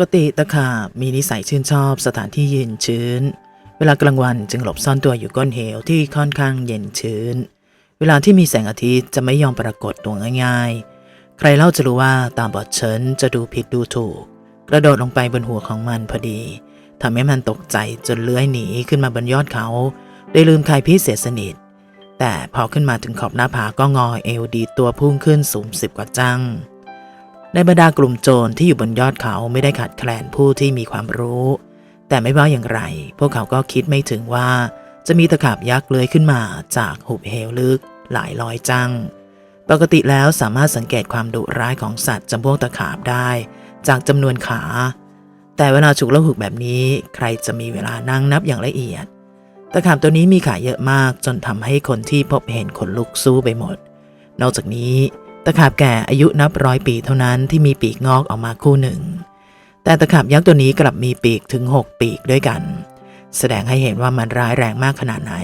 กติตะขาบมีนิสัยชื่นชอบสถานที่เย็นชื้น เวลากลางวันจึงหลบซ่อนตัวอยู่ก้นเหวที่ค่อนข้างเย็นชื้น เวลาที่มีแสงอาทิตย์จะไม่ยอมปรากฏตัวง่ายๆ ใครเล่าจะรู้ว่าตามบอดเชิญจะดูผิดดูถูก กระโดดลงไปบนหัวของมันพอดีทำให้มันตกใจจนเลื้อยหนีขึ้นมาบนยอดเขาได้ลืมใครพี่เสียสนิท แต่พอขึ้นมาถึงขอบหน้าผาก็งอเอวดีตัวพุ่งขึ้นสูงสิบกว่าจัง ในบรรดากลุ่มโจรที่อยู่บนยอดเขาไม่ได้ขาดแคลนผู้ที่มีความรู้ แต่ไม่ว่าอย่างไร พวกเขาก็คิดไม่ถึงว่า จะมีตะขาบยักษ์เลื้อยขึ้นมาจากหุบเหวลึกหลายร้อยจัง ปกติแล้วสามารถสังเกตความดุร้ายของสัตว์จำพวกตะขาบได้ จากจำนวนขา แต่เวลาฉุกละหุกแบบนี้ ใครจะมีเวลานั่งนับอย่างละเอียด ตะขาบตัวนี้มีขาเยอะมากจนทำให้คนที่พบเห็นขนลุกสู้ไปหมด นอกจากนี้ ตะขาบแก่อายุนับร้อยปีเท่านั้นที่มีปีกงอกออกมาคู่หนึ่ง แต่ตะขาบยักษ์ตัวนี้กลับมีปีกถึง 6 ปีกด้วยกัน แสดงให้เห็นว่ามันร้ายแรงมากขนาดไหน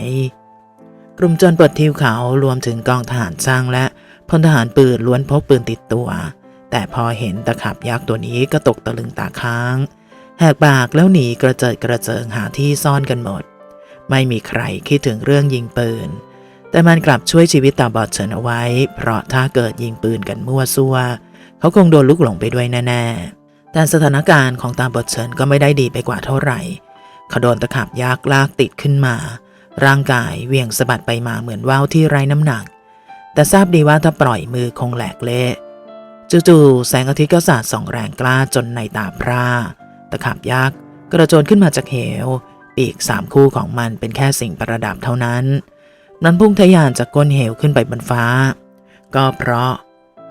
กลุ่มโจรเปิดทิวเขารวมถึงกองทหารช่างและพลทหารปืนล้วนพกปืนติดตัว แต่พอเห็นตะขาบยักษ์ตัวนี้ก็ตกตะลึงตาค้าง แหกปากแล้วหนีกระเจิดกระเจิงหาที่ซ่อนกันหมด ไม่มีใครคิดถึงเรื่องยิงปืน แต่มันกลับช่วยชีวิตตาบอดเฉินเอาไว้ เพราะถ้าเกิดยิงปืนกันมั่วซั่ว เขาคงโดนลุกหลงไปด้วยแน่ๆ แต่สถานการณ์ของตาบอดเฉินก็ไม่ได้ดีไปกว่าเท่าไหร่ เขาโดนตะขาบยักลากติดขึ้นมา ร่างกายเวียงสะบัดไปมาเหมือนว่าวที่ไร้น้ำหนัก แต่ทราบดีว่าถ้าปล่อยมือคงแหลกเละจู่ๆแสงอาทิตย์ก็สาดส่องแรงกล้าจนในตาพร่าตะขาบยักษ์กระโจนขึ้นมาจากเหว ปีกสามคู่ของมันเป็นแค่สิ่งประดับเท่านั้น นั้นพุ่งทะยานจากก้นเหวขึ้นไปบนฟ้า ก็เพราะ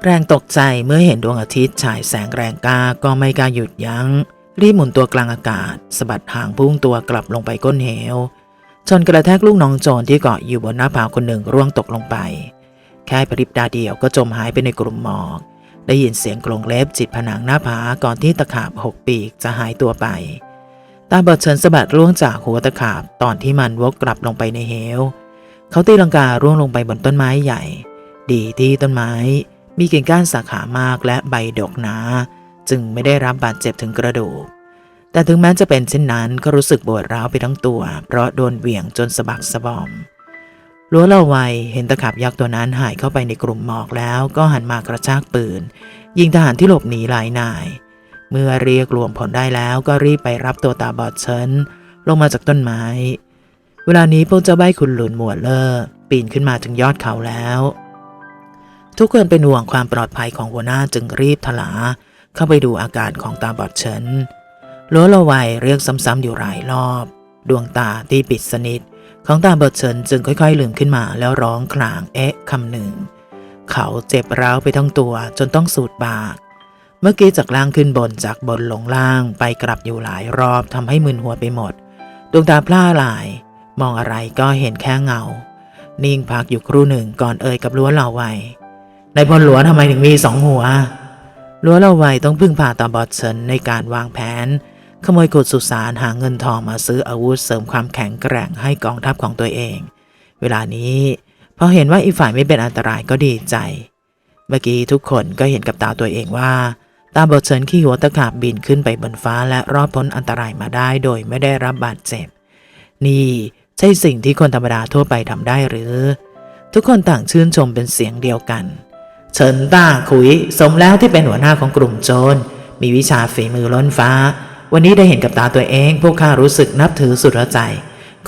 แรงตกใจเมื่อเห็นดวงอาทิตย์ฉายแสงแรงกล้าก็ไม่กล้าหยุดยัง้ง รีบหมุนตัวกลางอากาศสะบัดหางพุ่งตัวกลับลงไปก้นเหวจนกระแทกลูกน้องโจรที่เกาะอยู่บนหน้าผาคนหนึ่งร่วงตกลงไป แค่พริบตาเดียวก็จมหายไปในกลุ่มหมอก ได้ยินเสียงกรงเล็บจิตผนังหน้าผาก่อนที่ตะขาบหกปีกจะหายตัวไป ตาบอดเฉินสะบัดร่วงจากหัวตะขาบตอนที่มันวกกลับลงไปในเหว เขาตีลังการ่วงลงไปบนต้นไม้ใหญ่ ดีที่ต้นไม้มีกิ่งก้านสาขามากและใบดกหนา จึงไม่ได้รับบาดเจ็บถึงกระดูก แต่ถึงแม้จะเป็นเช่นนั้นก็รู้สึกปวดร้าวไปทั้งตัว เพราะโดนเหวี่ยงจนสะบักสะบอมลัวเล่าไวเห็นตะขับยักษ์ตัวนั้นหายเข้าไปในกลุ่มหมอกแล้วก็หันมากระชากปืน ยิงทหารที่หลบหนีหลายนาย เมื่อเรียกรวมผลได้แล้วก็รีบไปรับตัวตาบอดเชิญลงมาจากต้นไม้ เวลานี้พวกเจ้าใบคุณหลุนหมวดเลอร์ปีนขึ้นมาถึงยอดเขาแล้ว ทุกคนเป็นห่วงความปลอดภัยของหัวหน้าจึงรีบถลา เข้าไปดูอาการของตาบอดเฉินลัวละไวเรียกซ้ำๆอยู่หลายรอบ ดวงตาที่ปิดสนิท ของตาบอดเฉินจึงค่อยๆลืมขึ้นมาแล้วร้องคลางเอ๊ะคำหนึ่ง เขาเจ็บร้าวไปทั้งตัวจนต้องสูดปากเมื่อกี้จากล่างขึ้นบนจากบนลงล่างไปกลับอยู่หลายรอบทำให้มึนหัวไปหมด ดวงตาพล่าหลาย มองอะไรก็เห็นแค่เงา นิ่งพักอยู่ครู่หนึ่งก่อนเอ่ยกับล้วนเหล่าไวในพลหลวทำไมถึงมีสองหัวล้วนเหล่าไวต้องพึ่งพาตาบอดเฉินในการวางแผน ขโมยกุดสุสานหาเงินทองมาซื้ออาวุธเสริมความแข็งแกร่งให้กองทัพของตัวเอง เวลานี้พอเห็นว่าอีกฝ่ายไม่เป็นอันตรายก็ดีใจ เมื่อกี้ทุกคนก็เห็นกับตาตัวเองว่าตาบอดเฉินขี่หัวตะขาบบินขึ้นไปบนฟ้าและรอดพ้นอันตรายมาได้โดยไม่ได้รับบาดเจ็บนี่ ใช่สิ่งที่คนธรรมดาทั่วไปทำได้หรือ ทุกคนต่างชื่นชมเป็นเสียงเดียวกัน เฉินต้าขุย สมแล้วที่เป็นหัวหน้าของกลุ่มโจร มีวิชาฝีมือล้นฟ้า วันนี้ได้เห็นกับตาตัวเอง พวกข้ารู้สึกนับถือสุดหัวใจ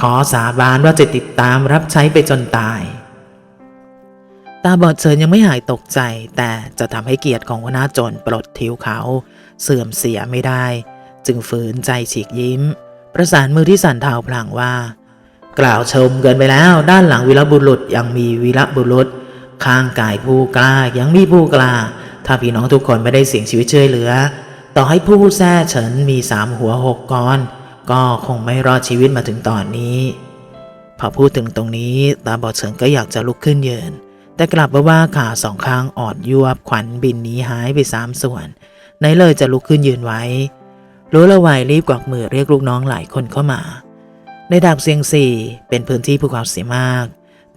ขอสาบานว่าจะติดตามรับใช้ไปจนตาย ตาบอดเฉินยังไม่หายตกใจ แต่จะทำให้เกียรติของหัวหน้าโจรปลดทิวเขา เสื่อมเสียไม่ได้ จึงฝืนใจฉีกยิ้ม ประสานมือที่สั่นเทาพลางว่า กล่าวชมเกินไปแล้วด้านหลังวีรบุรุษยังมีวีรบุรุษ ข้างกายผู้กล้ายังมีผู้กล้า ถ้าพี่น้องทุกคนไม่ได้เสี่ยงชีวิตช่วยเหลือ ต่อให้ผู้แท้เฉินมีสามหัวหกก้อน ก็คงไม่รอดชีวิตมาถึงตอนนี้ พอพูดถึงตรงนี้ตาบอดเฉินก็อยากจะลุกขึ้นยืนแต่กลับมาว่าขาสองข้างอ่อนยวบขวัญบินหนีหายไปสามส่วนไหนเลยจะลุกขึ้นยืนไว้รู้ละไวรีบกวักมือเรียกลูกน้องหลายคนเข้ามา ในดาบเซียงซีเป็นพื้นที่ภูเขาเสียมาก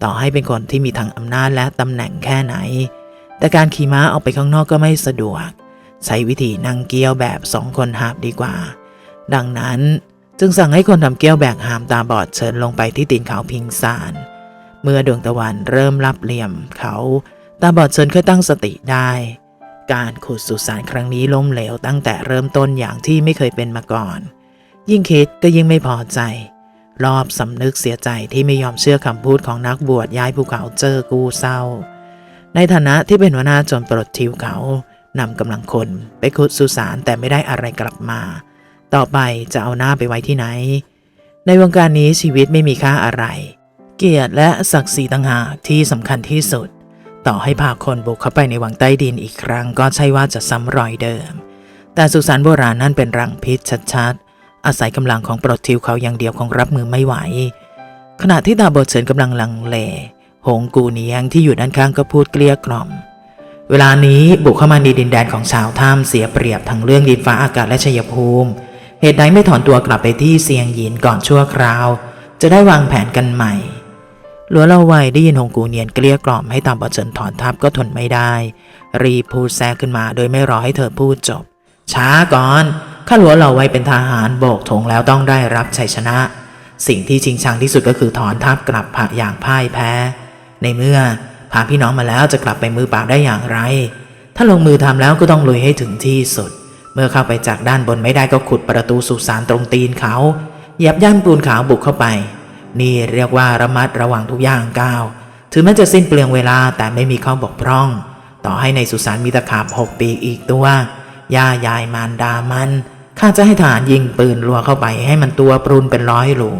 ต่อให้เป็นคนที่มีทางอำนาจและตำแหน่งแค่ไหน แต่การขี่ม้าออกไปข้างนอกก็ไม่สะดวก ใช้วิธีนั่งเกี้ยวแบบสองคนหาบดีกว่า ดังนั้นจึงสั่งให้คนทำเกี้ยวแบกหามตาบอดเชิญลงไปที่ตีนเขาพิงซาน เมื่อดวงตะวันเริ่มรับเหลี่ยมเขาตาบอดเชิญค่อยตั้งสติได้ การขุดสุสานครั้งนี้ล้มเหลวตั้งแต่เริ่มต้นอย่างที่ไม่เคยเป็นมาก่อน ยิ่งคิดก็ยิ่งไม่พอใจ รอบสำนึกเสียใจที่ไม่ยอมเชื่อคำพูดของนักบวชย้ายภูเขาเจอกูเศร้า ในฐานะที่เป็นหัวหน้าจนปลดทิวเขานำกำลังคนไปขุดสุสานแต่ไม่ได้อะไรกลับมา ต่อไปจะเอาหน้าไปไว้ที่ไหน ในวงการนี้ชีวิตไม่มีค่าอะไร เกียรติและศักดิ์ศรีต่างหากที่สำคัญที่สุด ต่อให้พาคนบุกเข้าไปในวังใต้ดินอีกครั้ง ก็ใช่ว่าจะซ้ำรอยเดิม แต่สุสานโบราณนั่นเป็นรังพิษชัดๆ อาศัยกำลังของปลดทิวเขาอย่างเดียวคงรับมือไม่ไหว ขณะที่ตาบอดเฉินกำลังลังเล หงกูเนียงที่อยู่ด้านข้างก็พูดเกลี้ยกล่อม เวลานี้บุกเข้ามาในดินแดนของชาวถ้ำเสียเปรียบทั้งเรื่องดินฟ้าอากาศและชัยภูมิ เหตุใดไม่ถอนตัวกลับไปที่เซียงหยินก่อนชั่วคราว จะได้วางแผนกันใหม่หลัวเราไวได้ยินหงกูเนียนเกลี้ยกล่อมให้ตามบอดเฉินถอนทัพก็ทนไม่ได้ รีบพูดแทรกขึ้นมาโดยไม่รอให้เธอพูดจบ ช้าก่อน ข้าหลัวเราไว้เป็นทหารโบกธงแล้วต้องได้รับชัยชนะ สิ่งที่จริงชังที่สุดก็คือถอนทัพกลับผ่าอย่างพ่ายแพ้ ในเมื่อพาพี่น้องมาแล้วจะกลับไปมือเปล่าได้อย่างไร ถ้าลงมือทำแล้วก็ต้องลุยให้ถึงที่สุด เมื่อเข้าไปจากด้านบนไม่ได้ก็ขุดประตูสุสานตรงตีนเขาเหยับย่ำปูนขาวบุกเข้าไป นี่เรียกว่าระมัดระวังทุกอย่างก้าวถึงแม้จะสิ้นเปลืองเวลาแต่ไม่มีข้อบกพร่อง ต่อให้ในสุสานมีตะขาบหกปีกอีกตัวย่ายายมารดามัน ข้าจะให้ทหารยิงปืนรัวเข้าไปให้มันตัวปรุนเป็นร้อยรู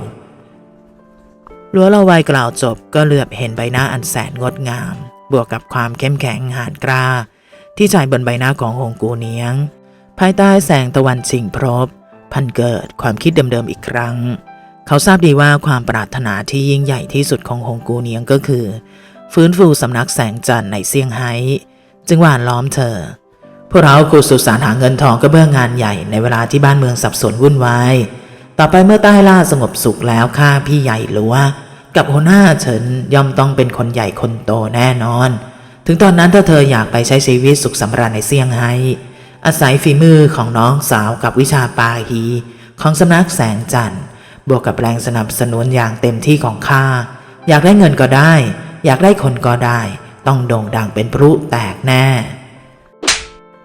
ลัวละไวยกล่าวจบก็เหลือบเห็นใบหน้าอันแสนงดงาม บวกกับความเข้มแข็งหานกล้า ที่ฉายบนใบหน้าของหงกูเนียง ภายใต้แสงตะวันชิงพรบ พันเกิดความคิดเดิมๆอีกครั้ง เขาทราบดีว่าความปรารถนาที่ยิ่งใหญ่ที่สุดของหงกูเนียงก็คือ ฟื้นฟูสำนักแสงจันทร์ในเซี่ยงไฮ้จึงหวานล้อมเธอ พวกเราขุดสุสานหาเงินทองก็เบื้องงานใหญ่ในเวลาที่บ้านเมืองสับสนวุ่นวาย ต่อไปเมื่อใต้ล่าสงบสุขแล้วข้าพี่ใหญ่หลัวกับหัวหน้าเฉินย่อมต้องเป็นคนใหญ่คนโตแน่นอน ถึงตอนนั้นถ้าเธออยากไปใช้ชีวิตสุขสำราญในเซี่ยงไฮ้อาศัยฝีมือของน้องสาวกับวิชาปาฮีของสำนักแสงจันทร์ บวกกับแรงสนับสนุนอย่างเต็มที่ของข้า อยากได้เงินก็ได้ อยากได้คนก็ได้ ต้องโด่งดังเป็นพลุแตกแน่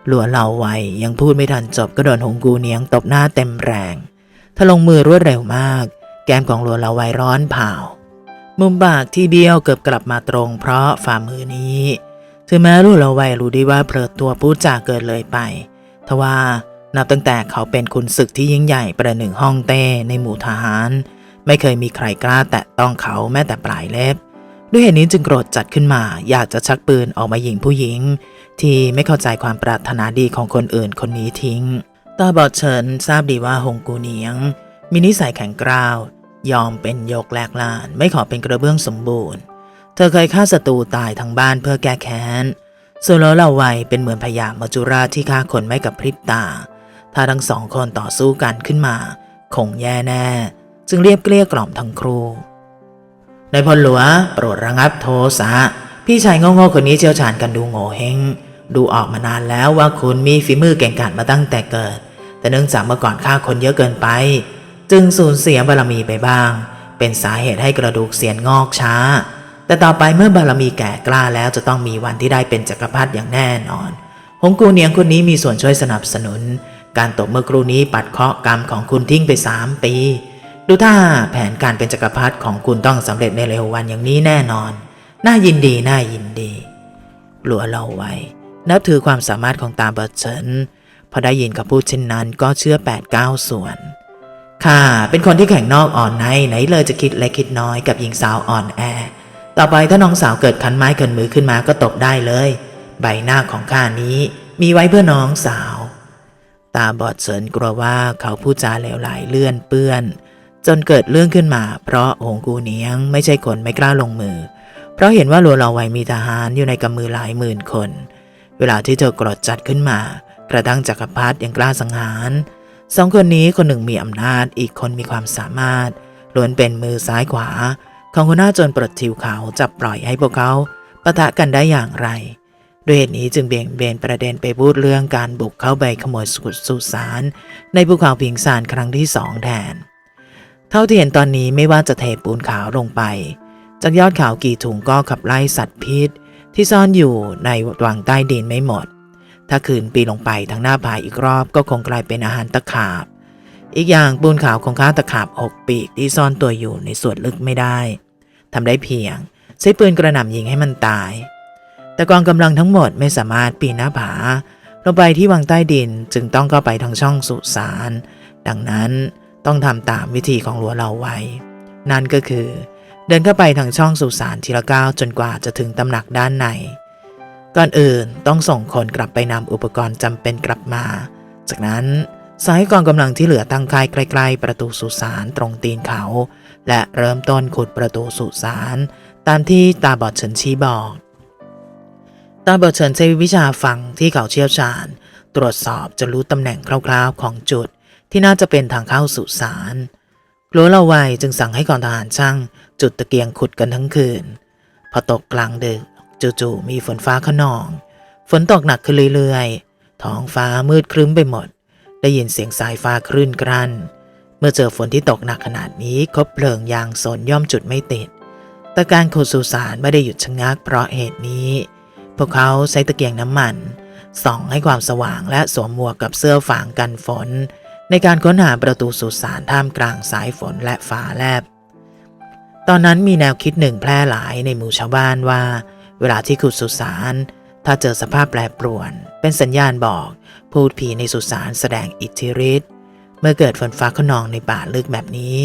หลัวเหล่าไวยังพูดไม่ทันจบก็โดนหงกูเนียงตบหน้าเต็มแรงถ้าลงมือรวดเร็วมาก แก้มของหลัวเหล่าไวร้อนเผามุมปากที่เบี้ยวเกือบกลับมาตรง เพราะฝ่ามือนี้ถึงแม้หลัวเหล่าไวรู้ไดีว่าเผลอตัวพูดจาเกินเลยไปทว่านับตั้งแต่เขาเป็นขุนศึกที่ยิ่งใหญ่ประหนึ่งห้องเต้ในหมู่ทหาร ไม่เคยมีใครกล้าแตะต้องเขาแม้แต่ปลายเล็บ ด้วยเหตุนี้จึงโกรธจัดขึ้นมา อยากจะชักปืนออกมายิงผู้หญิง ที่ไม่เข้าใจความปรารถนาดีของคนอื่นคนนี้ทิ้งตาบอดเฉินทราบดีว่าหงกูเนียง มีนิสัยแข็งกร้าว ยอมเป็นยกแลกลาน ไม่ขอเป็นกระเบื้องสมบูรณ์ เธอเคยฆ่าศัตรูตายทั้งบ้านเพื่อแก้แค้นส่วนล้อเล่าไวเป็นเหมือนพญามจุราที่ฆ่าคนไม่กับพริบตา ถ้าทั้งสองคนต่อสู้กันขึ้นมา คงแย่แน่ จึงเรียบเกลี้ยกล่อมทั้งครู นายพลหลวงโปรดระงับโทสะพี่ชายโง่ๆคนนี้เชี่ยวชาญกันดูโง่เฮงดูออกมานานแล้วว่าคุณมีฝีมือเก่งกาจมาตั้งแต่เกิด แต่เนื่องจากเมื่อก่อนฆ่าคนเยอะเกินไป จึงสูญเสียบารมีไปบ้าง เป็นสาเหตุให้กระดูกเสียนงอกช้า แต่ต่อไปเมื่อบารมีแก่กล้าแล้วจะต้องมีวันที่ได้เป็นจักรพรรดิอย่างแน่นอนหงกูเนียงคนนี้มีส่วนช่วยสนับสนุน การตบเมื่อครู่นี้ปัดเคาะกรรมของคุณทิ้งไปสามปี ดูถ้าแผนการเป็นจักรพรรดิของคุณต้องสำเร็จในเร็ววันอย่างนี้แน่นอน น่ายินดี น่ายินดี หลัวเล่าไว้ นับถือความสามารถของตาเบิดเฉินพอได้ยินเขาพูดเช่นนั้นก็เชื่อ8ปดเก้าส่วนข้าเป็นคนที่แข็งนอกอ่อนในไหนเลยจะคิดเล็กคิดน้อยกับหญิงสาวอ่อนแอ ต่อไปถ้าน้องสาวเกิดคันไม้เกินมือขึ้นมาก็ตบได้เลย ใบหน้าของข้านี้มีไว้เพื่อน้องสาว ตาบอดเฉินกลัวว่าเขาพูดจาเหลวไหลเลื่อนเปื้อน จนเกิดเรื่องขึ้นมา เพราะหงกูเนียงไม่ใช่คนไม่กล้าลงมือ เพราะเห็นว่าลัวเราไวมีทหารอยู่ในกำมือหลายหมื่นคน เวลาที่เธอกรดจัดขึ้นมา กระทั่งจักรพรรดิยังกล้าสังหารสองคนนี้คนหนึ่งมีอำนาจอีกคนมีความสามารถล้วนเป็นมือซ้ายขวา ของหัวหน้าจนปลดทิวเขาจับปล่อยให้พวกเขาปะทะกันได้อย่างไรด้วยเหตุนี้จึงเบี่ยงเบนประเด็นไปพูดเรื่องการบุกเข้าไปขโมยสุสุสานในภูเขาพิงซานครั้งที่สองแทน เท่าที่เห็นตอนนี้ไม่ว่าจะเทปูนขาวลงไป จากยอดเขากี่ถุงก็ขับไล่สัตว์พิษ ที่ซ่อนอยู่ในวังใต้ดินไม่หมด ถ้าคืนปีลงไปทางหน้าผาอีกรอบก็คงกลายเป็นอาหารตะขาบ อีกอย่างปูนขาวคงฆ่าตะขาบหกปีกที่ซ่อนตัวอยู่ในส่วนลึกไม่ได้ทำได้เพียงใช้ปืนกระหน่ำยิงให้มันตาย แต่กองกำลังทั้งหมดไม่สามารถปีนหน้าผาลงไปที่วังใต้ดินจึงต้องเข้าไปทางช่องสุสาน ดังนั้น ต้องทำตามวิธีของหลัวเราไว้ นั่นก็คือ เดินเข้าไปทางช่องสุสานทีละก้าวจนกว่าจะถึงตำหนักด้านใน ก่อนอื่นต้องส่งคนกลับไปนำอุปกรณ์จำเป็นกลับมา จากนั้นสายกองกำลังที่เหลือตั้งค่ายใกล้ๆประตูสุสานตรงตีนเขา และเริ่มต้นขุดประตูสุสานตามที่ตาบอดเฉินชี้บอก ตาบอดเฉินใช้วิชาฟังที่เขาเชี่ยวชาญ ตรวจสอบจนรู้ตำแหน่งคร่าวๆของจุด ที่น่าจะเป็นทางเข้าสุสานกลัวเราไวจึงสั่งให้กองทหารช่าง จุดตะเกียงขุดกันทั้งคืน พอตกกลางดึกจู่ๆมีฝนฟ้าขนอง ฝนตกหนักขึ้นเรื่อยๆ ท้องฟ้ามืดครึ้มไปหมด ได้ยินเสียงสายฟ้าคลื่นกรันเมื่อเจอฝนที่ตกหนักขนาดนี้คบเพลิงยางสนย่อมจุดไม่ติด แต่การขุดสุสานไม่ได้หยุดชะงักเพราะเหตุนี้ พวกเขาใช้ตะเกียงน้ำมันส่องให้ความสว่างและสวมหมวกกับเสื้อฝางกันฝน ในการค้นหาประตูสุสานท่ามกลางสายฝนและฟ้าแลบ ตอนนั้นมีแนวคิดหนึ่งแพร่หลายในหมู่ชาวบ้านว่า เวลาที่ขุดสุสาน ถ้าเจอสภาพแปรปรวน เป็นสัญญาณบอก พูดผีในสุสานแสดงอิทธิฤทธิ์ เมื่อเกิดฝนฟ้าขนองในป่าลึกแบบนี้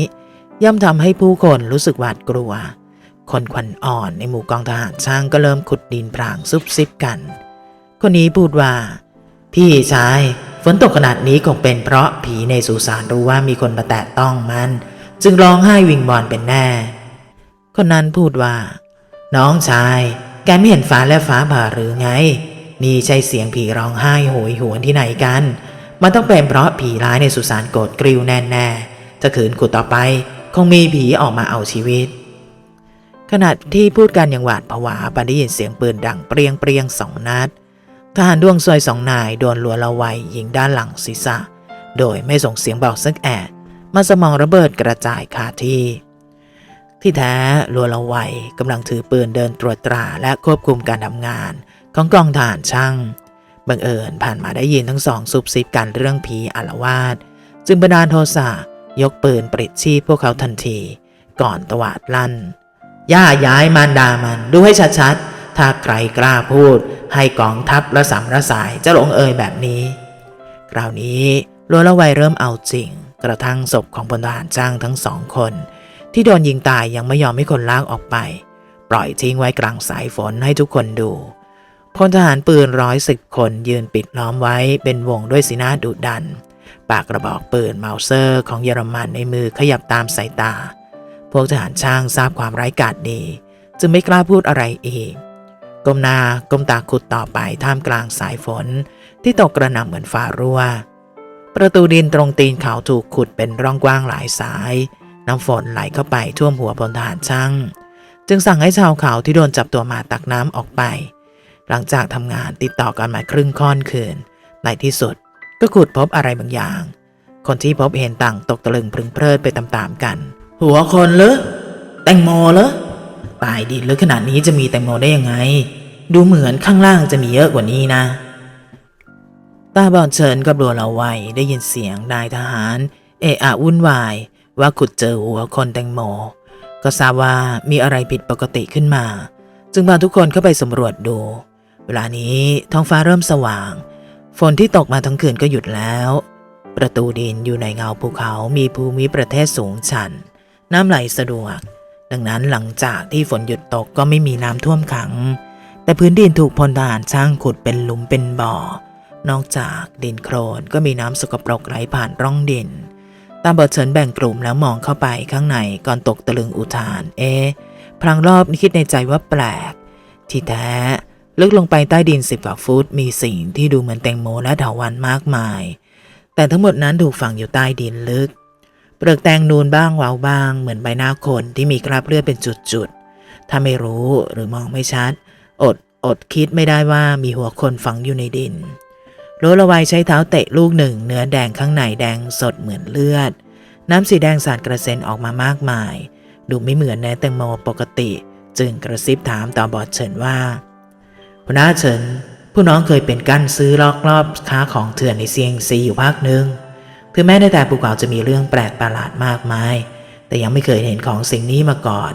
ย่อมทำให้ผู้คนรู้สึกหวาดกลัว คนขวัญอ่อนในหมู่กองทหารช่างก็เริ่มขุดดินพรางซุบซิบกัน คนนี้พูดว่า พี่ชาย ฝนตกขนาดนี้คงเป็นเพราะผีในสุสานรู้ว่ามีคนมาแตะต้องมัน จึงร้องไห้วิงบอลเป็นแน่ คนนั้นพูดว่า น้องชายแกไม่เห็นฟ้าและฟ้าผ่าหรือไง นี่ใช่เสียงผีร้องไห้โหยหวนที่ไหนกัน มันต้องเป็นเพราะผีร้ายในสุสานโกรธกริ้วแน่ๆถ้าขืนขุดต่อไป คงมีผีออกมาเอาชีวิต ขณะที่พูดกันอย่างหวาดผวาปานได้ยินเสียงปืนดังเปรียงเปรียงสองนัด ทหารดวงซวยสองนายโดนลัวละไวยยิงด้านหลังศีรษะ โดยไม่ส่งเสียงบอกสักแอะมันสมองระเบิดกระจายคาที่ ที่แท้ลัวละไวกำลังถือปืนเดินตรวจตราและควบคุมการทำงานของกองทหารช่างบังเอิญผ่านมาได้ยินทั้งสองซุบซิบกันเรื่องผีอารวาสจึงบันดาลโทสะยกปืนปริดชีพพวกเขาทันที ก่อนตวาดลั่น ย่าย้ายมารดามัน ดูให้ชัดๆ ถ้าใครกล้าพูด ให้กองทัพระสำระสายจะลงเอยแบบนี้ คราวนี้ลัวละไวเริ่มเอาจริง กระทั่งศพของพลทหารจ้างทั้งสองคน ที่โดนยิงตายยังไม่ยอมให้คนลากออกไป ปล่อยทิ้งไว้กลางสายฝนให้ทุกคนดูพลทหารปืนร้อยสิบคนยืนปิดล้อมไว้เป็นวงด้วยสีหน้าดุดัน ปากกระบอกปืนเมาเซอร์ของเยอรมันในมือขยับตามสายตา พวกทหารช่างทราบความไร้กาจดี จึงไม่กล้าพูดอะไรอีก ก้มหน้าก้มตาขุดต่อไปท่ามกลางสายฝน ที่ตกกระหน่ำเหมือนฟ้ารั่ว ประตูดินตรงตีนเขาถูกขุดเป็นร่องกว้างหลายสาย น้ำฝนไหลเข้าไปท่วมหัวพลทหารช่าง จึงสั่งให้ชาวเขาที่โดนจับตัวมาตักน้ำออกไป หลังจากทำงานติดต่อกันมาครึ่งค่อนคืน ในที่สุดก็ขุดพบอะไรบางอย่าง คนที่พบเห็นต่างตกตะลึงพรึงเพลิดไปตามๆกัน หัวคนเหรอแตงโมเหรอ ตายดินลึกขนาดนี้จะมีแตงโมได้ยังไง ดูเหมือนข้างล่างจะมีเยอะกว่านี้นะตาบอดเฉินกับรัวเราไวได้ยินเสียงนายทหาร เอะอะวุ่นวาย ว่าขุดเจอหัวคนแตงโม ก็ทราบว่ามีอะไรผิดปกติขึ้นมา จึงพาทุกคนเข้าไปสำรวจดู เวลานี้ท้องฟ้าเริ่มสว่าง ฝนที่ตกมาทั้งคืนก็หยุดแล้ว ประตูดินอยู่ในเงาภูเขามีภูมิประเทศสูงชัน น้ำไหลสะดวก ดังนั้นหลังจากที่ฝนหยุดตกก็ไม่มีน้ำท่วมขัง แต่พื้นดินถูกพลทหารช่างขุดเป็นหลุมเป็นบ่อ นอกจากดินโครนก็มีน้ำสกปรกไหลผ่านร่องดิน ตามบทเฉินแบ่งกลุ่มแล้วมองเข้าไปข้างในก่อนตกตะลึงอุทาน เอ๊ะพลางรอบนคิดในใจว่าแปลก ที่แท้ ลึกลงไปใต้ดินสิบกว่าฟุตมีสิ่งที่ดูเหมือนแตงโมและเถาวันมากมาย แต่ทั้งหมดนั้นถูกฝังอยู่ใต้ดินลึก เปลือกแตงนูนบ้างวาวบ้าง เหมือนใบหน้าคนที่มีคราบเลือดเป็นจุดๆ ถ้าไม่รู้หรือมองไม่ชัด อดอดคิดไม่ได้ว่ามีหัวคนฝังอยู่ในดินโลละไวใช้เท้าเตะลูกหนึ่ง เนื้อแดงข้างในแดงสดเหมือนเลือด น้ำสีแดงสาดกระเซ็นออกมามากมาย ดูไม่เหมือนเนื้อแตงโมปกติ จึงกระซิบถามต่อบอดเฉินว่าพน้าเฉินผู้น้องเคยเป็นกั้นซื้อลอกรอบค้าของเถื่อนในเซียงซีอยู่ภาคหนึ่ง ถึงแม้ในแต่ภูเขาจะมีเรื่องแปลกประหลาดมากมาย แต่ยังไม่เคยเห็นของสิ่งนี้มาก่อน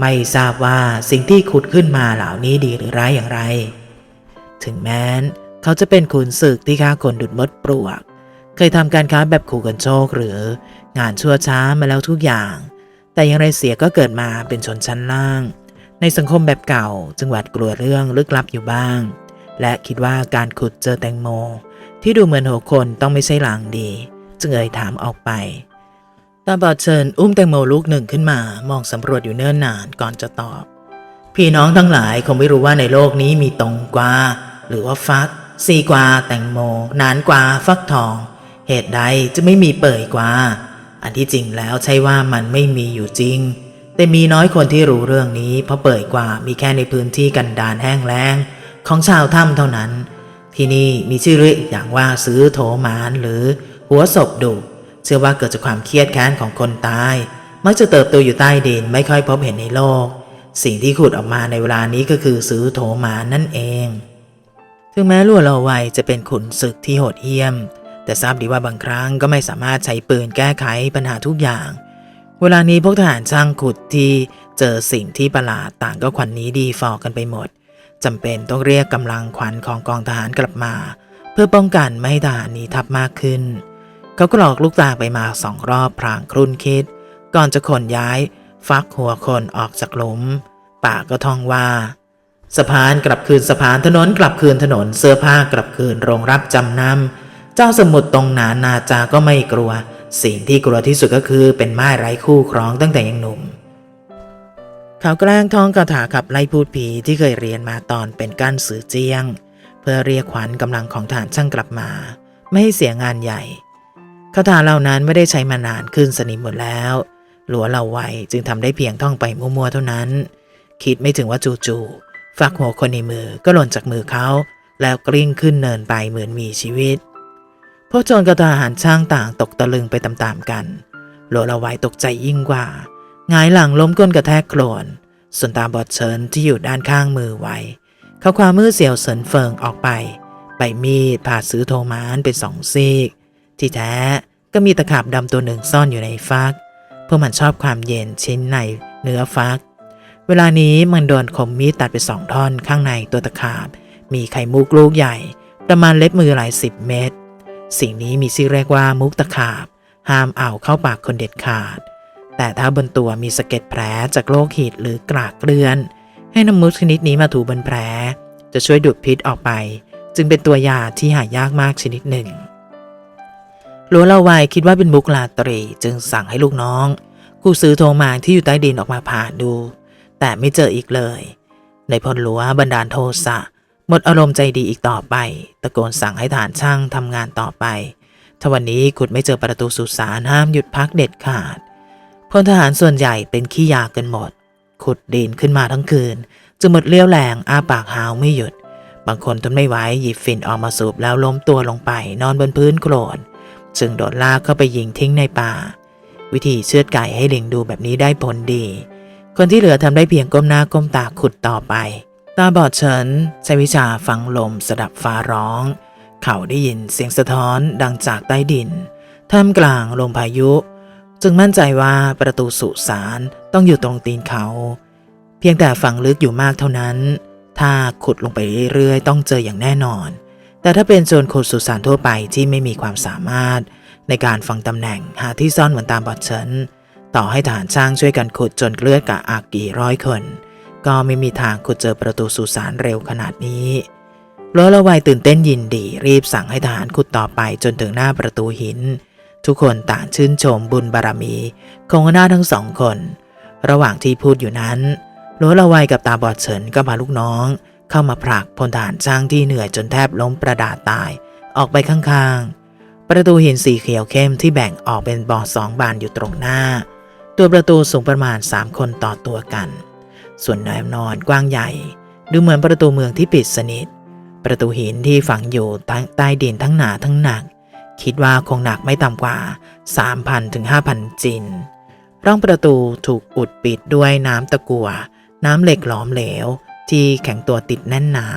ไม่ทราบว่าสิ่งที่ขุดขึ้นมาเหล่านี้ดีหรือร้ายอย่างไร ถึงแม้นเขาจะเป็นขุนศึกที่ฆ่าคนดุดมดปลวก เคยทำการค้าแบบขู่กันโชคหรืองานชั่วช้ามาแล้วทุกอย่าง แต่อย่างไรเสียก็เกิดมาเป็นชนชั้นล่าง ในสังคมแบบเก่าจึงหวาดกลัวเรื่องลึกลับอยู่บ้าง และคิดว่าการขุดเจอแตงโม ที่ดูเหมือนหัวคนต้องไม่ใช่หลางดี จึงเอ่ยถามออกไป ตาบอดเชิญอุ้มแตงโมลูกหนึ่งขึ้นมา มองสำรวจอยู่เนิ่นนานก่อนจะตอบ พี่น้องทั้งหลายคงไม่รู้ว่าในโลกนี้มีตรงกว่าหรือว่าฟัก ซีกว่าแตงโม นานกว่าฟักทอง เหตุใดจะไม่มีเปิดกว่าอันที่จริงแล้วใช่ว่ามันไม่มีอยู่จริง แต่มีน้อยคนที่รู้เรื่องนี้ เพราะเปิดกว่ามีแค่ในพื้นที่กันดารแห้งแล้ง ของชาวถ้ำเท่านั้น ที่นี่มีชื่อเรียกอีกอย่างว่าซื้อโถมานหรือ หัวศพดุเชื่อว่าเกิดจากความเครียดแค้นของคนตาย มักจะเติบโตอยู่ใต้ดินไม่ค่อยพบเห็นในโลก สิ่งที่ขุดออกมาในเวลานี้ก็คือซื้อโถมานั่นเอง ถึงแม้ลัวเราไวจะเป็นขุนศึกที่โหดเหี้ยม แต่ทราบดีว่าบางครั้งก็ไม่สามารถใช้ปืนแก้ไขปัญหาทุกอย่าง เวลานี้พวกทหารช่างขุดที่เจอสิ่งที่ประหลาดต่างก็ขวัญนนี้ดีฟอกันไปหมดจำเป็นต้องเรียกกำลังขวัญของกองทหารกลับมา เพื่อป้องกันไม่ให้ทหารหนีทัพมากขึ้น เขาก็หลอกลูกตาไปมาสองรอบพรางครุ่นคิด ก่อนจะขนย้าย ฟักหัวคนออกจากหลุมป่ากก็ท่องว่า สะพานกลับคืนสะพานถนนกลับคืนถนนเสื้อผ้ากลับคืนโรงรับจำนำเจ้าสมุทรตรงหนานาจาก็ไม่กลัว สิ่งที่กลัวที่สุดก็คือเป็นไม้ไร้คู่ครองตั้งแต่ยังหนุ่มเขาแกล้งท่องคาถาขับไล่พูดผีที่เคยเรียนมาตอนเป็นก้านสือเจียง เพื่อเรียกขวัญกำลังของฐานช่างกลับมา ไม่ให้เสียงานใหญ่ คาถาเหล่านั้นไม่ได้ใช้มานานขึ้นสนิมหมดแล้ว หลัวเหล่าไวจึงทำได้เพียงท่องไปมัวๆเท่านั้น คิดไม่ถึงว่าจู่ๆฝักหัวคนในมือก็หล่นจากมือเขาแล้วกลิ้งขึ้นเนินไปเหมือนมีชีวิตพวกโจรกับทหารช่างต่างตกตะลึงไปตามๆกัน หลวงเละไวตกใจยิ่งกว่าหงายหลังล้มก้นกระแทกโคลนส่วนตาบอดเชิญที่อยู่ด้านข้างมือไว้ เขาความมือเสียวเสินเฟิงออกไปไปมีดผ่าซื้อโทมานเป็นสองซีก ที่แท้ก็มีตะขาบดำตัวหนึ่งซ่อนอยู่ในฟักเพราะมันชอบความเย็นชิ้นในเนื้อฟัก เวลานี้มันโดนคมมีดตัดไปสองท่อนข้างในตัวตะขาบ มีไข่มุกลูกใหญ่ ประมาณเล็บมือหลายสิบเมตร สิ่งนี้มีชื่อเรียกว่ามุกตะขาบ ห้ามเอาเข้าปากคนเด็ดขาด แต่ถ้าบนตัวมีสะเก็ดแผลจากโรคหิดหรือกรากเกลือน ให้น้ำมุกชนิดนี้มาถูบนแผล จะช่วยดูดพิษออกไป จึงเป็นตัวยาที่หายากมากชนิดหนึ่ง หลวงละไวคิดว่าเป็นมุกลาตรี จึงสั่งให้ลูกน้อง กู้ซื้อโทมางที่อยู่ใต้ดินออกมาผ่านดู แต่ไม่เจออีกเลย ในพลหลวงบันดาลโทสะหมดอารมณ์ใจดีอีกต่อไป ตะโกนสั่งให้ฐานช่างทำงานต่อไปถ้าวันนี้ขุดไม่เจอประตูสุสานห้ามหยุดพักเด็ดขาดพลทหารส่วนใหญ่เป็นขี้ยากันหมด ขุดดินขึ้นมาทั้งคืนจึงหมดเลี้ยวแรงอ้าปากหาวไม่หยุด บางคนทนไม่ไหวหยิบฝิ่นออกมาสูบแล้วล้มตัวลงไป นอนบนพื้นโคลน จึงโดนลากเข้าไปยิงทิ้งในป่า วิธีเชือดไก่ให้ลิงดูแบบนี้ได้ผลดี คนที่เหลือทำได้เพียงก้มหน้าก้มตาขุดต่อไป ตาบอดเฉินใช้วิชาฟังลมสดับฟ้าร้อง เขาได้ยินเสียงสะท้อนดังจากใต้ดินท่ามกลางลมพายุ จึงมั่นใจว่าประตูสุสานต้องอยู่ตรงตีนเขา เพียงแต่ฝังลึกอยู่มากเท่านั้น ถ้าขุดลงไปเรื่อยๆ ต้องเจออย่างแน่นอน แต่ถ้าเป็นโจรขุดสุสานทั่วไปที่ไม่มีความสามารถ ในการฟังตำแหน่งหาที่ซ่อนเหมือนตามบอดเฉินต่อให้ฐานช่างช่วยกันขุดจนเกลือดกะอากกี่ร้อยคน ก็ไม่มีทางขุดเจอประตูสุสานเร็วขนาดนี้โลละไวยตื่นเต้นยินดี รีบสั่งให้ทหารขุดต่อไปจนถึงหน้าประตูหิน ทุกคนต่างชื่นชมบุญบารมีของหน้าทั้งสองคน ระหว่างที่พูดอยู่นั้นโลละไวยกับตาบอดเฉินก็พาลูกน้อง เข้ามาผลักพลทหารช่างที่เหนื่อยจนแทบล้มประดาตายออกไปข้างๆ ประตูหินสีเขียวเข้มที่แบ่งออกเป็นบ่อสองบานอยู่ตรงหน้า ตัวประตูสูงประมาณ3คนต่อตัวกัน ส่วนแนวนอนกว้างใหญ่ ดูเหมือนประตูเมืองที่ปิดสนิท ประตูหินที่ฝังอยู่ทั้งใต้ดินทั้งหนาทั้งหนัก คิดว่าคงหนักไม่ต่ำกว่า 3,000ถึง5,000 จินร่องประตูถูกอุดปิดด้วยน้ำตะกัวน้ำเหล็กหลอมเหลว ที่แข็งตัวติดแน่นหนา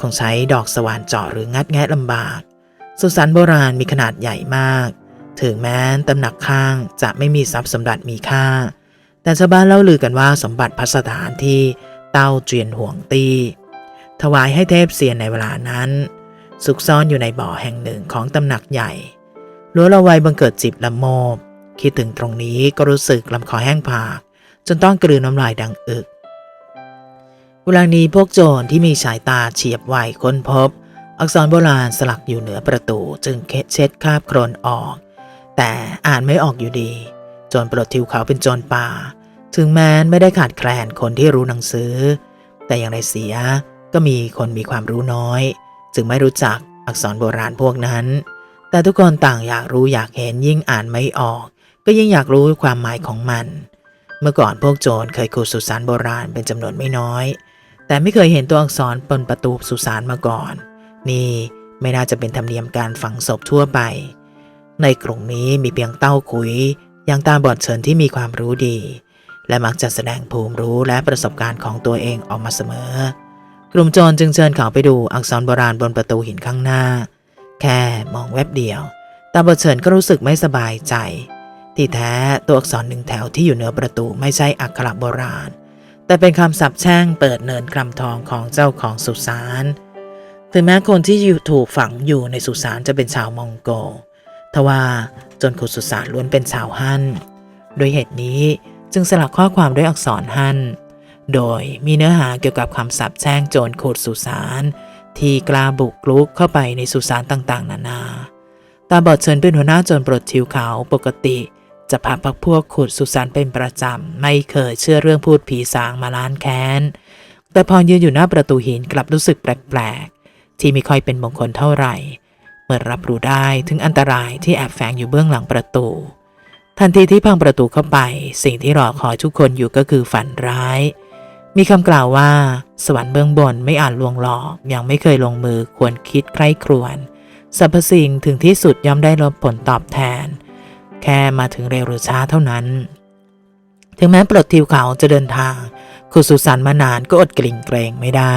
คงใช้ดอกสว่านเจาะหรืองัดแงะลำบาก สุสานโบราณมีขนาดใหญ่มาก ถึงแม้ตำหนักข้างจะไม่มีทรัพย์สมบัติมีค่า แต่ชาวบ้านเล่าลือกันว่าสมบัติพัสถานที่เต้าเจียนห่วงตีถวายให้เทพเซียนในเวลานั้น ซุกซ่อนอยู่ในบ่อแห่งหนึ่งของตำหนักใหญ่ล้วนละไวบังเกิดจิบละโมบ คิดถึงตรงนี้ก็รู้สึกลำคอแห้งผาก จนต้องกลืนน้ำลายดังอึก เวลานี้พวกโจรที่มีสายตาเฉียบไวค้นพบ อักษรโบราณสลักอยู่เหนือประตูจึงเช็ดคราบโครนออก แต่อ่านไม่ออกอยู่ดี โจรปลดทิวเขาเป็นโจรป่า ถึงแม้นไม่ได้ขาดแคลนคนที่รู้หนังสือ แต่อย่างไรเสียก็มีคนมีความรู้น้อย จึงไม่รู้จักอักษรโบราณพวกนั้น แต่ทุกคนต่างอยากรู้อยากเห็นยิ่งอ่านไม่ออก ก็ยิ่งอยากรู้ความหมายของมัน เมื่อก่อนพวกโจรเคยขุดสุสานโบราณเป็นจำนวนไม่น้อย แต่ไม่เคยเห็นตัวอักษรบนประตูสุสานมาก่อน นี่ไม่น่าจะเป็นธรรมเนียมการฝังศพทั่วไป ในกลุ่มนี้มีเพียงเต้าคุยยังตาบอดเชิญที่มีความรู้ดี และมักจะแสดงภูมิรู้และประสบการณ์ของตัวเองออกมาเสมอ กลุ่มโจรจึงเชิญเขาไปดูอักษรโบราณบนประตูหินข้างหน้า แค่มองแวบเดียวตาบอดเฉินก็รู้สึกไม่สบายใจ ที่แท้ตัวอักษรหนึ่งแถวที่อยู่เหนือประตูไม่ใช่อักขระโบราณ แต่เป็นคำสาปแช่งเปิดเนินคำทองของเจ้าของสุสานถึงแม้คนที่อยู่ถูกฝังอยู่ในสุสานจะเป็นชาวมองโกทว่าจนขุดสุสานล้วนเป็นชาวฮั่นโดยเหตุนี้จึงสลักข้อความด้วยอักษรฮั่นโดยมีเนื้อหาเกี่ยวกับคำสาปแช่งโจรขุดสุสานที่กล้าบุกรุกเข้าไปในสุสานต่างๆ นานา ตาบอดเชิญเป็นหัวหน้าโจรปลดทิวเขาปกติ จะพาพักพวกขุดสุสานเป็นประจำ ไม่เคยเชื่อเรื่องพูดผีสางมาล้านแค้น แต่พอยืนอยู่หน้าประตูหินกลับรู้สึกแปลกๆ ที่ไม่ค่อยเป็นมงคลเท่าไหร่ เมื่อรับรู้ได้ถึงอันตรายที่แอบแฝงอยู่เบื้องหลังประตู ทันทีที่พังประตูเข้าไป สิ่งที่รอคอยทุกคนอยู่ก็คือฝันร้าย มีคำกล่าวว่า สวรรค์เบื้องบนไม่อาจลวงหลอก ยังไม่เคยลงมือควรคิดใคร่ครวญสรรพสิ่งถึงที่สุดย่อมได้รับผลตอบแทน แค่มาถึงเร็วหรือช้าเท่านั้น ถึงแม้ปลดทิวเขาจะเดินทางขุดสุสานมานานก็อดกลิ่งเกรงไม่ได้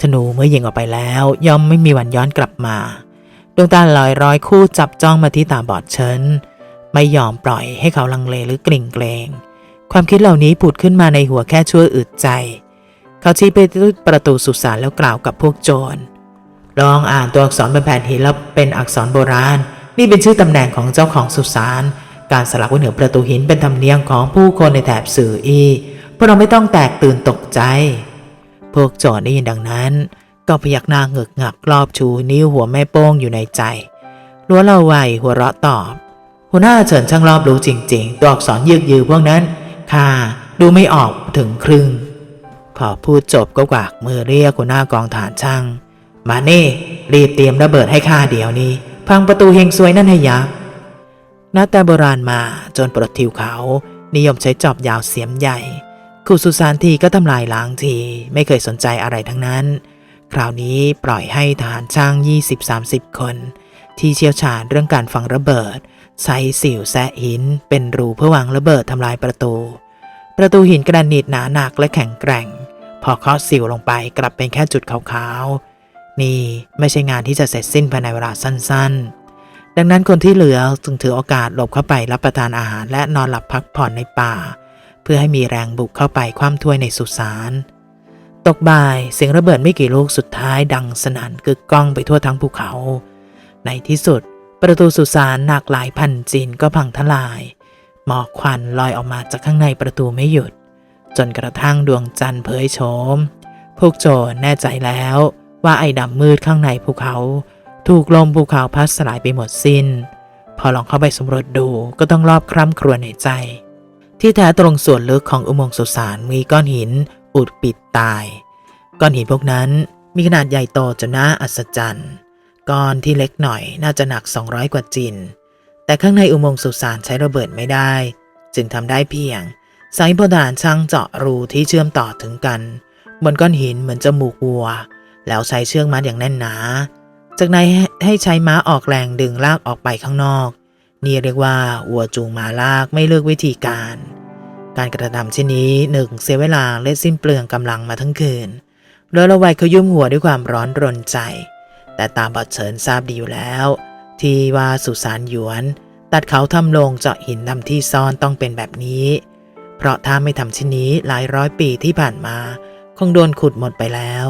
ธนูเมื่อยิงออกไปแล้ว ย่อมไม่มีวันย้อนกลับมา ดวงตาลอยร้อยคู่จับจ้องมาที่ตาบอดเชิญไม่ยอมปล่อยให้เขาลังเลหรือกลิ่งเกรง ความคิดเหล่านี้ผุดขึ้นมาในหัวแค่ชั่วอึดใจ เขาชี้ไปที่ประตูสุสานแล้วกล่าวกับพวกโจร ลองอ่านตัวอักษรบนแผ่นหินแล้วเป็นอักษรโบราณ นี่เป็นชื่อตำแหน่งของเจ้าของสุสาน การสลักไว้เหนือประตูหินเป็นธรรมเนียมของผู้คนในแถบสื่ออีพวกเราไม่ต้องแตกตื่นตกใจ พวกโจรได้ยินดังนั้น ก็พยักหน้าเงึกงักรอบชูนิ้วหัวแม่โป้งอยู่ในใจล้วนเราไวหัวเราะตอบ หัวหน้าเฉินช่างรอบรู้จริง ๆ ตัวอักษรยืดยือพวกนั้นข้าดูไม่ออกถึงครึ่ง พอพูดจบก็กวากมือเรียกหัวหน้ากองฐานช่าง มาเน่รีบเตรียมระเบิดให้ข้าเดี๋ยวนี้ พังประตูเฮงซวยนั่นให้ยับน้าแต่โบราณมาจนปลดทิวเขา นิยมใช้จอบยาวเสียมใหญ่ขุดสุสานทีก็ทำลายล้างที ไม่เคยสนใจอะไรทั้งนั้น คราวนี้ปล่อยให้ทหารช่าง 20-30 คน ที่เชี่ยวชาญเรื่องการฝังระเบิด ใช้สิวแซะหิน เป็นรูเพื่อวางระเบิดทำลายประตู ประตูหินกระนิดหนาหนักและแข็งแกร่ง พอเคาะสิวลงไปกลับเป็นแค่จุดขาวๆ นี่ไม่ใช่งานที่จะเสร็จสิ้นภายในเวลาสั้นๆ ดังนั้นคนที่เหลือจึงถือโอกาสหลบเข้าไปรับประทานอาหารและนอนหลับพักผ่อนในป่า เพื่อให้มีแรงบุกเข้าไปคว่ำถ้วยในสุสานตกบ่ายเสียงระเบิดไม่กี่ลูกสุดท้ายดังสนั่นกึกก้องไปทั่วทั้งภูเขา ในที่สุด ประตูสุสานหนักหลายพันจินก็พังทลาย หมอกควันลอยออกมาจากข้างในประตูไม่หยุด จนกระทั่งดวงจันทร์เผยโฉมพวกโจรแน่ใจแล้ว ว่าไอ้ดำมืดข้างในภูเขา ถูกลมภูเขาพัดสลายไปหมดสิน้น พอลองเข้าไปสำรวจดูก็ต้องรอบคร่ำครวญในใจ ที่แท้ตรงส่วนลึกของอุโมงค์สุสานมีก้อนหินอุดปิดตาย ก้อนหินพวกนั้นมีขนาดใหญ่โตจนน่าอัศจรรย์ ก้อนที่เล็กหน่อยน่าจะหนัก 200 กว่าจิน แต่ข้างในอุโมงค์สุสานใช้ระเบิดไม่ได้ จึงทำได้เพียงใส่พลทหารช่างเจาะรูที่เชื่อมต่อถึงกัน บนก้อนหินเหมือนจมูกวัว แล้วใช้เชือกมัดอย่างแน่นหนา จากนั้นให้ใช้ม้าออกแรงดึงลากออกไปข้างนอก นี่เรียกว่าวัวจูงม้าลากไม่เลือกวิธีการ การกระทำเช่นนี้หนึ่งเสียเวลาและสิ้นเปลืองกำลังมาทั้งคืนเรือละไวเขายุ่มหัวด้วยความร้อนรนใจ แต่ตามบอดเฉินทราบดีอยู่แล้ว ที่ว่าสุสานหยวน ตัดเขาทำลงเจาะหินทำที่ซ่อนต้องเป็นแบบนี้ เพราะถ้าไม่ทำเช่นนี้หลายร้อยปีที่ผ่านมา คงโดนขุดหมดไปแล้ว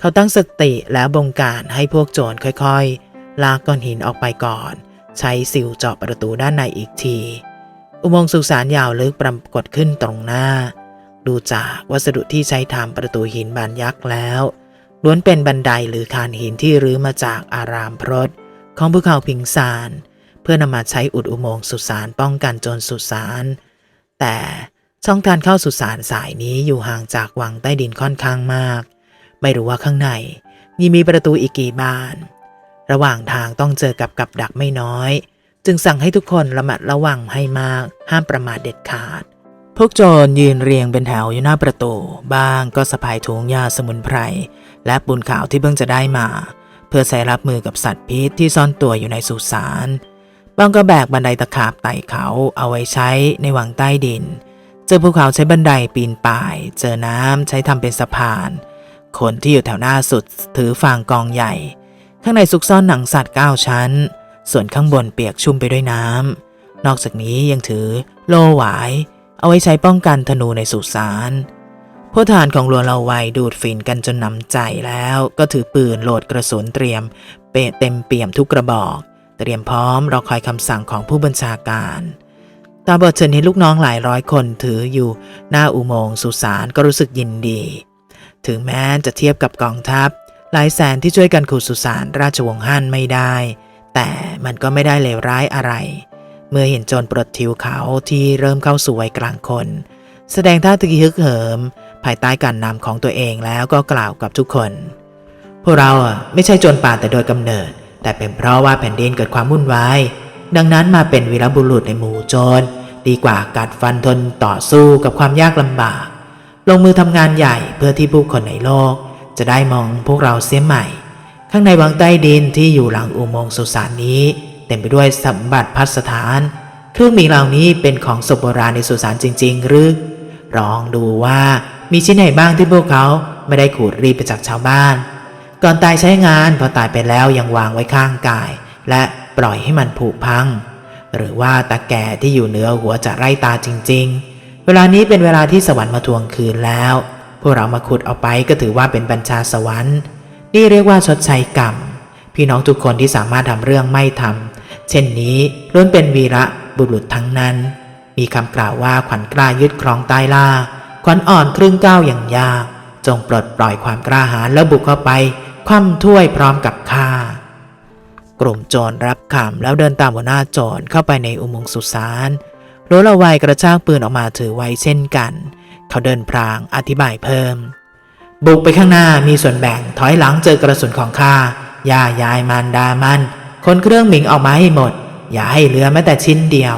เขาตั้งสติแล้วบงการให้พวกโจรค่อยๆ ลากก้อนหินออกไปก่อน ใช้สิวเจาะประตูด้านในอีกที อุโมงค์สุสานยาวลึกปรากฏขึ้นตรงหน้า ดูจากวัสดุที่ใช้ทำประตูหินบานยักษ์แล้วล้วนเป็นบันไดหรือคานหินที่รื้อมาจากอารามพรตของภูเขาพิงซาน เพื่อนำมาใช้อุดอุโมงค์สุสานป้องกันโจรสุสาน แต่ช่องทางเข้าสุสานสายนี้อยู่ห่างจากวังใต้ดินค่อนข้างมาก ไม่รู้ว่าข้างในยังมีประตูอีกกี่บาน ระหว่างทางต้องเจอกับกับดักไม่น้อย จึงสั่งให้ทุกคนระมัดระวังให้มาก ห้ามประมาทเด็ดขาด พวกโจรยืนเรียงเป็นแถวอยู่หน้าประตู บ้างก็สะพายถุงยาสมุนไพร และปูนขาวที่เพิ่งจะได้มา เพื่อใส่รับมือกับสัตว์พิษที่ซ่อนตัวอยู่ในสุสานบางก็แบกบันไดตะขาบไต่เขาเอาไว้ใช้ในวังใต้ดิน เจอภูเขาใช้บันไดปีนป่าย เจอน้ำใช้ทำเป็นสะพาน คนที่อยู่แถวหน้าสุดถือฟางกองใหญ่ ข้างในซุกซ่อนหนังสัตว์เก้าชั้น ส่วนข้างบนเปียกชุ่มไปด้วยน้ำ นอกจากนี้ยังถือโล่หวาย เอาไว้ใช้ป้องกันธนูในสุสานพวกทหารของหลวงเราไวยดูดฝิ่นกันจนหนำใจแล้ว ก็ถือปืนโหลดกระสุนเตรียม เปะเต็มเปี่ยมทุกกระบอก เตรียมพร้อมรอคอยคำสั่งของผู้บัญชาการตาบอดเฉินเห็นลูกน้องหลายร้อยคนถืออยู่หน้าอุโมงค์สุสานก็รู้สึกยินดี ถึงแม้จะเทียบกับกองทัพ หลายแสนที่ช่วยกันขุดสุสานราชวงศ์ฮั่นไม่ได้ แต่มันก็ไม่ได้เลวร้ายอะไร เมื่อเห็นโจรปลดทิวเขาที่เริ่มเข้าสู่วัยกลางคน แสดงท่าทีฮึกเหิม ภายใต้การนำของตัวเองแล้วก็กล่าวกับทุกคน พวกเราอะไม่ใช่โจรป่าแต่โดยกำเนิด แต่เป็นเพราะว่าแผ่นดินเกิดความวุ่นวายดังนั้นมาเป็นวีรบุรุษในหมู่โจรดีกว่ากัดฟันทนต่อสู้กับความยากลำบาก ลงมือทำงานใหญ่เพื่อที่ผู้คนในโลก จะได้มองพวกเราเสียใหม่ ข้างในวังใต้ดินที่อยู่หลังอุโมงค์สุสานนี้ เต็มไปด้วยสมบัติพัสถาน เครื่องมีเหล่านี้เป็นของศพโบราณในสุสานจริง ๆ หรือลองดูว่ามีชิ้นไหนบ้างที่พวกเขาไม่ได้ขูดรีดไปจากชาวบ้าน ก่อนตายใช้งานพอตายไปแล้วยังวางไว้ข้างกาย และปล่อยให้มันผุพัง หรือว่าตาแก่ที่อยู่เหนือหัวจะไร่ตาจริง ๆ เวลานี้เป็นเวลาที่สวรรค์มาทวงคืนแล้ว พวกเรามาขุดเอาไปก็ถือว่าเป็นบัญชาสวรรค์ นี่เรียกว่าชดใช้กรรม พี่น้องทุกคนที่สามารถทำเรื่องไม่ทำเช่นนี้ล้วนเป็นวีระบุรุษทั้งนั้น มีคำกล่าวว่าขวัญกล้ายึดครองใต้ล่า ขวัญอ่อนครึ่งก้าวอย่างยาก จงปลดปล่อยความกล้าหาญแล้วบุกเข้าไป คว่ำถ้วยพร้อมกับข้ากลุ่มโจรรับคำแล้วเดินตามหัวหน้าโจรเข้าไปในอุโมงค์สุสาน โรละไวยกระชากปืนออกมาถือไว้เช่นกัน เขาเดินพรางอธิบายเพิ่ม บุกไปข้างหน้ามีส่วนแบ่งถอยหลังเจอกระสุนของข้าย่ายายมันดามัน คนเครื่องหมิงออกมาให้หมด อย่าให้เหลือแม้แต่ชิ้นเดียว